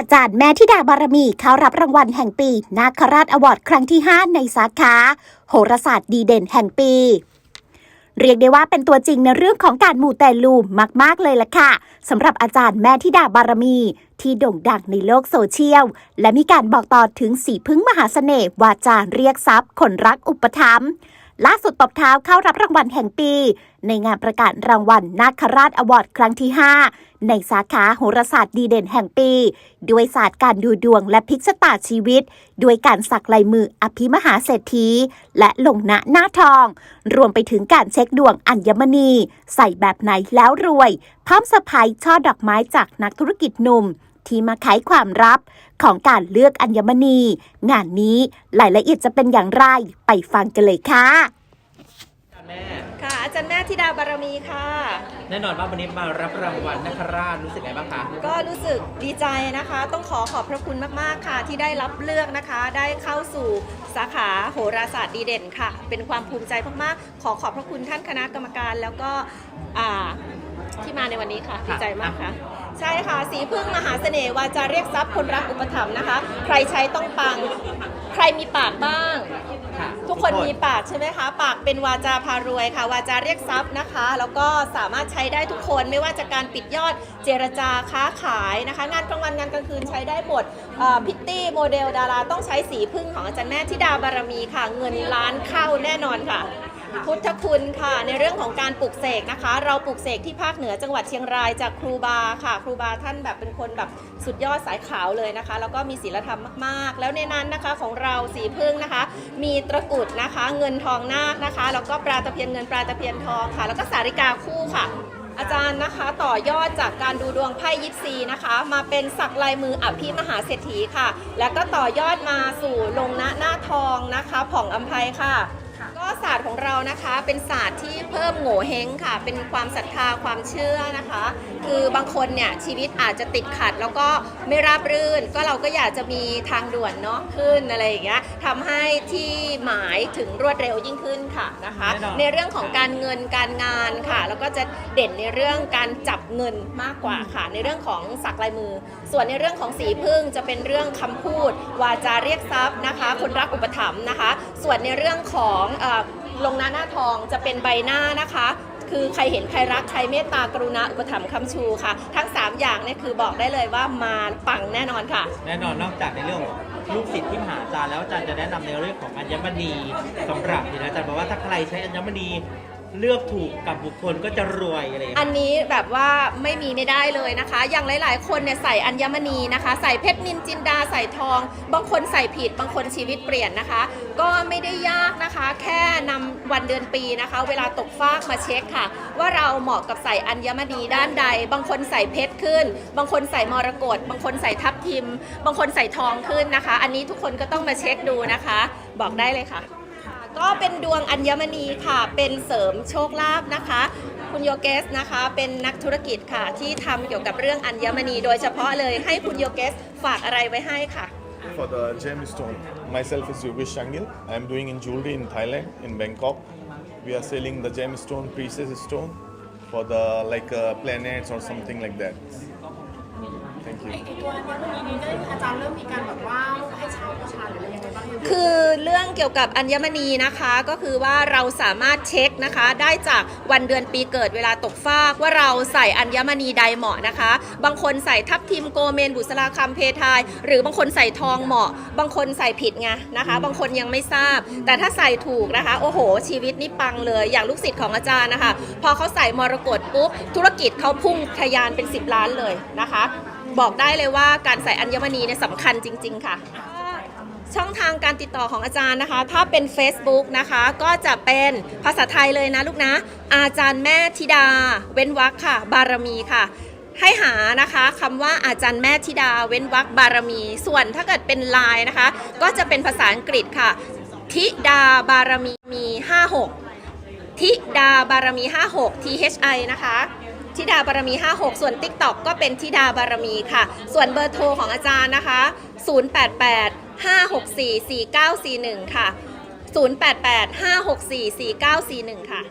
อาจารย์แม่ธิดาบารมีเข้ารับรางวัลแห่งปี นาคราชอวอร์ดครั้งที่ 5 ในสาขา โหราศาสตร์ดีเด่นแห่งปี เรียกได้ว่าเป็นตัวจริงในเรื่องของการมูแต่ลูมาก ๆ เลยล่ะค่ะสำหรับอาจารย์แม่ธิดาบารมี ที่โด่งดังในโลกโซเชียล และมีการบอกต่อถึงสีพึ่งมหาเสน่ห์วาจาเรียกทรัพย์คนรักอุปถัมภ์ ล่าสุดตบเท้าเข้ารับรางวัลแห่งปี ในงานประกาศรางวัลนาคราชอวอร์ดครั้งที่ 5 ในสาขาโหราศาสตร์ดีเด่นแห่งปี ด้วยศาสตร์การดูดวงและพลิกชะตาชีวิต ด้วยการสักลายมืออภิมหาเศรษฐี และลงหน้าหน้าทอง รวมไปถึงการเช็คดวงอัญมณี ใส่แบบไหนแล้วรวยพร้อมสะพายช่อดอกไม้จากนักธุรกิจหนุ่ม ที่มาไขความลับของการเลือกอัญมณี งานนี้รายละเอียดจะเป็นอย่างไรไปฟังกันเลยค่ะ อาจารย์แม่ธิดาบารมีค่ะ แน่นอนว่าวันนี้มารับรางวัลนักราชรู้สึกไงบ้างคะก็รู้สึกดีใจนะคะ ต้องขอขอบพระคุณมาก ๆ ค่ะ ที่ได้รับเลือกนะคะ ได้เข้าสู่สาขาโหราศาสตร์ดีเด่นค่ะ เป็นความภูมิใจมาก ๆ ขอขอบพระคุณท่านคณะกรรมการแล้วก็อ่าที่มาในวันนี้ค่ะดีใจมากค่ะ ใช่ค่ะ สีพึ่งมหาเสน่ห์วาจาเรียกทรัพย์คนรักอุปถัมภ์นะคะ ใครใช้ต้องปัง ใครมีปากบ้าง คนมีปากใช่ไหมคะ ปากเป็นวาจาพารวยค่ะ วาจาเรียกทรัพย์นะคะ แล้วก็สามารถใช้ได้ทุกคนไม่ว่าจะการปิดยอดเจรจาค้าขายนะคะ งานกลางวันงานกลางคืนใช้ได้หมดพิตตี้โมเดลดาราต้องใช้สีพึ่งของอาจารย์แม่ทิดาบารมีค่ะ เงินล้านเข้าแน่นอนค่ะ พุทธคุณค่ะ ในเรื่องของการปลูกเสกนะคะ เราปลูกเสกที่ภาคเหนือจังหวัดเชียงรายจากครูบาค่ะ ครูบาท่านแบบเป็นคนแบบสุดยอดสายขาวเลยนะคะ แล้วก็มีศีลธรรมมากๆ แล้วในนั้นนะคะของเราสีพึ่งนะคะ มีตะกุดนะคะ เงินทองนาคนะคะ แล้วก็ปลาตะเพียนเงินปลาตะเพียนทองค่ะ แล้วก็สาริกาคู่ค่ะอาจารย์นะคะต่อยอดจากการดูดวงไพ่ยิปซีนะคะ มาเป็นสักลายมืออภิมหาเศรษฐีค่ะ แล้วก็ต่อยอดมาสู่ลงหน้าหน้าทองนะคะผ่องอัมภัยค่ะ ก็ศาสตร์ของเรานะคะเป็นศาสตร์ที่เพิ่มโง่เฮงค่ะ เป็นความศรัทธาความเชื่อนะคะ คือบางคนเนี่ยชีวิตอาจจะติดขัดแล้วก็ไม่ราบรื่น ก็เราก็อยากจะมีทางด่วนเนาะขึ้นอะไรอย่างเงี้ยทำให้ที่หมายถึงรวดเร็วยิ่งขึ้นค่ะนะคะ ในเรื่องของการเงินการงานค่ะ แล้วก็จะเด่นในเรื่องการจับเงินมากกว่าค่ะ ในเรื่องของสักลายมือ ส่วนในเรื่องของสีพึ่งจะเป็นเรื่องคำพูด วาจาเรียกทรัพย์นะคะ คนรักอุปถัมภ์นะคะ ส่วนในเรื่องของเอ่อลงหน้าหน้าทองจะเป็นใบหน้านะคะ คือใครเห็นใครรักใครเมตตากรุณาอุปถัมภ์คำชูค่ะ ทั้ง 3 อย่างเนี่ยคือบอกได้เลยว่ามาปังแน่นอนค่ะ แน่นอนนอกจากในเรื่องของลูกศิษย์ที่มหาอาจารย์แล้วอาจารย์จะแนะนำในเรื่องของอัญมณีสำหรับที่อาจารย์บอกว่าถ้าใครใช้อัญมณี เลือกถูกกับบุคคลก็จะรวยอะไรอย่างอัเงี้ยนนี้แบบว่าไม่มีไม่ได้เลยนะคะ อย่างหลาย ๆ คนเนี่ยใส่อัญมณีนะคะ ใส่เพชรนินจินดาใส่ทอง บางคนใส่ผิด บางคนชีวิตเปลี่ยนนะคะ ก็ไม่ได้ยากนะคะ แค่นำวันเดือนปีนะคะ เวลาตกฟากมาเช็คค่ะ ว่าเราเหมาะกับใส่อัญมณีด้านใด บางคนใส่เพชรขึ้น บางคนใส่มรกตบางคนใส่ทับทิม บางคนใส่ทองขึ้นนะคะ อันนี้ทุกคนก็ต้องมาเช็คดูนะคะ บอกได้เลยค่ะ ก็เป็นดวงอัญมณีค่ะ เป็นเสริมโชคลาภนะคะ คุณโยเกสนะคะเป็นนักธุรกิจค่ะ ที่ทำเกี่ยวกับเรื่องอัญมณี โดยเฉพาะเลยให้คุณโยเกสฝากอะไรไว้ให้ค่ะ For the gemstone, myself is Yogesh Shangil. I am doing in jewelry in Thailand, in Bangkok. We are selling the gemstone, precious stone, for the like uh, planets or something like that. ไอ้ตัวอัญมณีนี้ได้อาจารย์เริ่มมีการแบบว่าให้เช่าบูชาหรืออะไรยังไงบ้างยังไงคือเรื่องเกี่ยวกับอัญมณีนะคะก็คือว่าเราสามารถเช็คนะคะ ได้จากวันเดือนปีเกิดเวลาตกฟากว่าเราใส่อัญมณีใดเหมาะนะคะ บางคนใส่ทับทิมโกเมน บุษราคำเพทาย หรือบางคนใส่ทองเหมาะ บางคนใส่ผิดไงนะคะ บางคนยังไม่ทราบ แต่ถ้าใส่ถูกนะคะ โอ้โห ชีวิตนี่ปังเลยอย่างลูกศิษย์ของอาจารย์นะคะ พอเขาใส่มรกตปุ๊บธุรกิจเขาพุ่งทะยานเป็น 10 ล้านเลยนะคะ บอกได้เลยว่าการใส่อัญมณีเนี่ยสำคัญจริง ๆ ค่ะ ช่องทางการติดต่อของอาจารย์นะคะ ถ้าเป็น Facebook นะคะ ก็จะเป็นภาษาไทยเลยนะลูกนะ อาจารย์แม่ธิดา เว้นวรรคค่ะ บารมีค่ะให้หานะคะคำว่าอาจารย์แม่ธิดาเว้นวรรคบารมี ส่วนถ้าเกิดเป็นไลน์นะคะ ก็จะเป็นภาษาอังกฤษค่ะ ธิดาบารมีมี 56 ธิดาบารมี 56 THI นะคะ ธิดาบารมี 56 ส่วน TikTok ก็เป็นธิดาบารมีค่ะ ส่วนเบอร์โทรของอาจารย์นะคะ 088 564 4941 ค่ะ 088 564 4941 ค่ะ